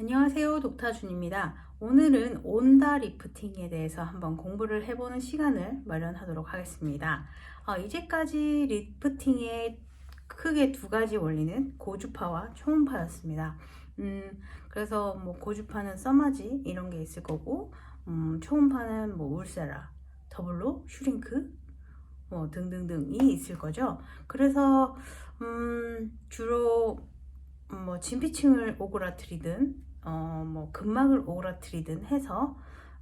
안녕하세요 독타준입니다. 오늘은 온다 리프팅에 대해서 한번 공부를 해보는 시간을 마련하도록 하겠습니다. 어, 이제까지 리프팅의 크게 두 가지 원리는 고주파와 초음파였습니다. 음, 그래서 뭐 고주파는 써마지 이런 게 있을 거고 음, 초음파는 뭐 울세라 더블로 슈링크 뭐 등등등이 있을 거죠. 그래서 음, 주로 음, 뭐 진피층을 오그라뜨리든 어, 뭐 근막을 오그라뜨리든 해서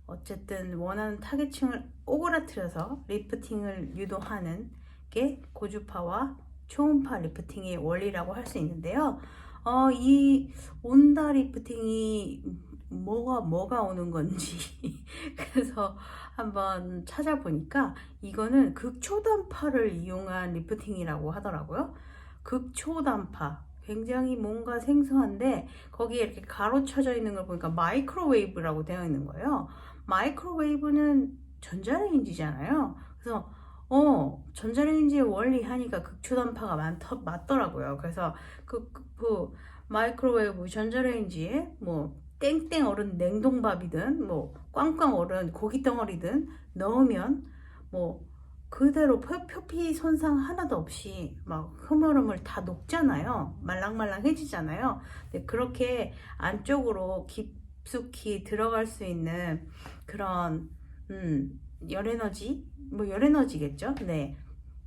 어쨌든 원하는 타겟층을 오그라뜨려서 리프팅을 유도하는 게 고주파와 초음파 리프팅의 원리라고 할 수 있는데요. 어, 이 온다 리프팅이 뭐가 뭐가 오는 건지 그래서 한번 찾아보니까 이거는 극초단파를 이용한 리프팅이라고 하더라고요. 극초단파 굉장히 뭔가 생소한데 거기에 이렇게 가로 쳐져 있는 걸 보니까 마이크로웨이브라고 되어 있는 거예요. 마이크로웨이브는 전자레인지잖아요. 그래서 어 전자레인지의 원리 하니까 극초단파가 많더, 맞더라고요. 그래서 그, 그, 그 마이크로웨이브 전자레인지에 뭐 땡땡 얼은 냉동밥이든 뭐 꽝꽝 얼은 고기 덩어리든 넣으면 뭐 그대로 표, 표피 손상 하나도 없이 막 흐물흐물 다 녹잖아요. 말랑말랑해지잖아요. 그렇게 안쪽으로 깊숙이 들어갈 수 있는 그런 음, 열에너지 뭐 열에너지겠죠. 네.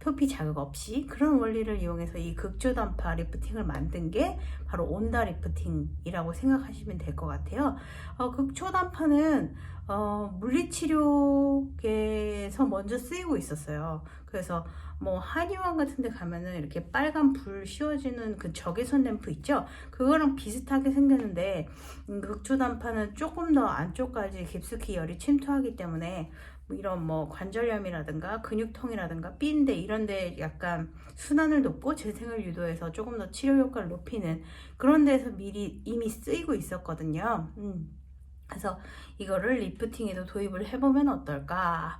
표피 자극 없이 그런 원리를 이용해서 이 극초단파 리프팅을 만든 게 바로 온다 리프팅이라고 생각하시면 될 것 같아요. 어, 극초단파는 어, 물리치료계에서 먼저 쓰이고 있었어요. 그래서 뭐 한의원 같은 데 가면은 이렇게 빨간 불 씌워지는 그 적외선 램프 있죠? 그거랑 비슷하게 생겼는데 음, 극초단파는 조금 더 안쪽까지 깊숙이 열이 침투하기 때문에 뭐 이런 뭐 관절염이라든가 근육통이라든가 삔데 이런데 약간 순환을 높고 재생을 유도해서 조금 더 치료 효과를 높이는 그런 데서 미리 이미 쓰이고 있었거든요. 음. 그래서 이거를 리프팅에도 도입을 해보면 어떨까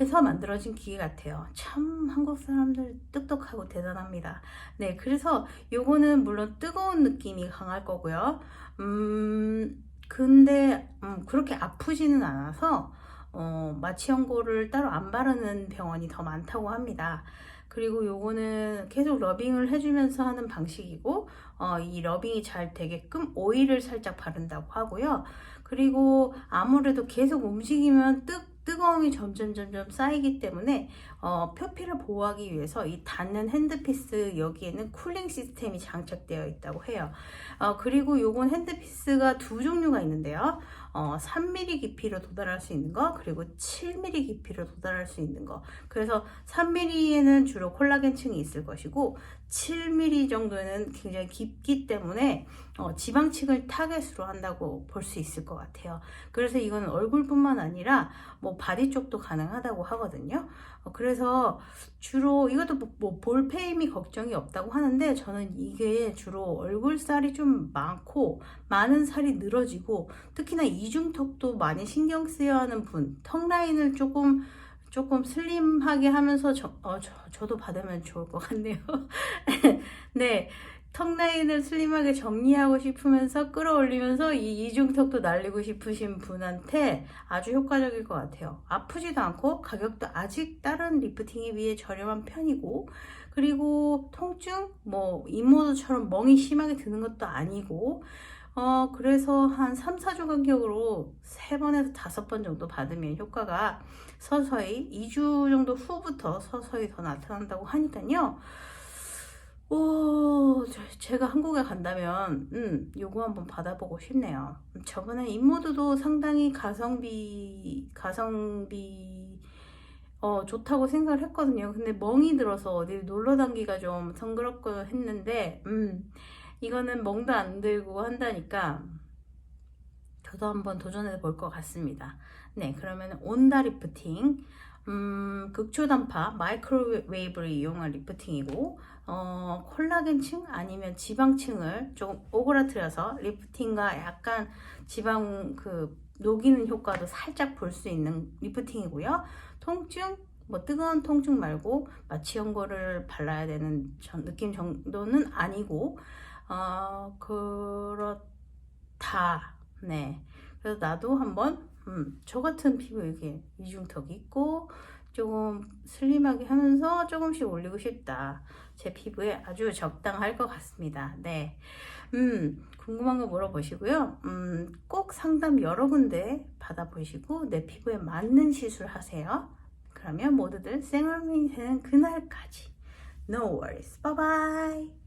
해서 만들어진 기계 같아요. 참 한국 사람들 똑똑하고 대단합니다. 네, 그래서 요거는 물론 뜨거운 느낌이 강할 거고요. 음, 근데 음, 그렇게 아프지는 않아서 어, 마취 연고를 따로 안 바르는 병원이 더 많다고 합니다. 그리고 요거는 계속 러빙을 해주면서 하는 방식이고 어, 이 러빙이 잘 되게끔 오일을 살짝 바른다고 하고요. 그리고 아무래도 계속 움직이면 뜨, 뜨거움이 점점 점점 쌓이기 때문에 어, 표피를 보호하기 위해서 이 닿는 핸드피스 여기에는 쿨링 시스템이 장착되어 있다고 해요. 어, 그리고 요건 핸드피스가 두 종류가 있는데요. 어, 3mm 깊이로 도달할 수 있는 거 그리고 7mm 깊이로 도달할 수 있는 거 그래서 3mm에는 주로 콜라겐층이 있을 것이고 7mm 정도는 굉장히 깊기 때문에 어, 지방층을 타겟으로 한다고 볼 수 있을 것 같아요 그래서 이거는 얼굴뿐만 아니라 뭐 바디 쪽도 가능하다고 하거든요 어, 그래서 주로 이것도 뭐, 뭐 볼페임이 걱정이 없다고 하는데 저는 이게 주로 얼굴살이 좀 많고 많은 살이 늘어지고 특히나 이중턱도 많이 신경 쓰여야 하는 분, 턱 라인을 조금 조금 슬림하게 하면서 저, 어, 저, 저도 받으면 좋을 것 같네요. 네. 턱 라인을 슬림하게 정리하고 싶으면서 끌어올리면서 이 이중턱도 날리고 싶으신 분한테 아주 효과적일 것 같아요. 아프지도 않고 가격도 아직 다른 리프팅에 비해 저렴한 편이고 그리고 통증 뭐 이모드처럼 멍이 심하게 드는 것도 아니고 어, 그래서 한 3, 4주 간격으로 3번에서 5번 정도 받으면 효과가 서서히 2주 정도 후부터 서서히 더 나타난다고 하니까요. 오, 제가 한국에 간다면, 음, 요거 한번 받아보고 싶네요. 저번에 인모드도 상당히 가성비, 가성비, 어, 좋다고 생각을 했거든요. 근데 멍이 들어서 어디 놀러 다니기가 좀 성그럽고 했는데, 음, 이거는 멍도 안 들고 한다니까 저도 한번 도전해 볼 것 같습니다. 네, 그러면 온다 리프팅, 음, 극초단파 마이크로웨이브를 이용한 리프팅이고, 어, 콜라겐층 아니면 지방층을 조금 오그라뜨려서 리프팅과 약간 지방 그 녹이는 효과도 살짝 볼 수 있는 리프팅이고요. 통증, 뭐 뜨거운 통증 말고 마취 연고를 발라야 되는 느낌 정도는 아니고 어, 그렇다 다. 네. 그래서 나도 한번 음, 저 같은 피부 이렇게 이중턱 있고 조금 슬림하게 하면서 조금씩 올리고 싶다. 제 피부에 아주 적당할 것 같습니다. 네. 음, 궁금한 거 물어보시고요. 음, 꼭 상담 여러 군데 받아보시고 내 피부에 맞는 시술 하세요. 그러면 모두들 생얼민이 되는 그날까지. No worries. Bye bye.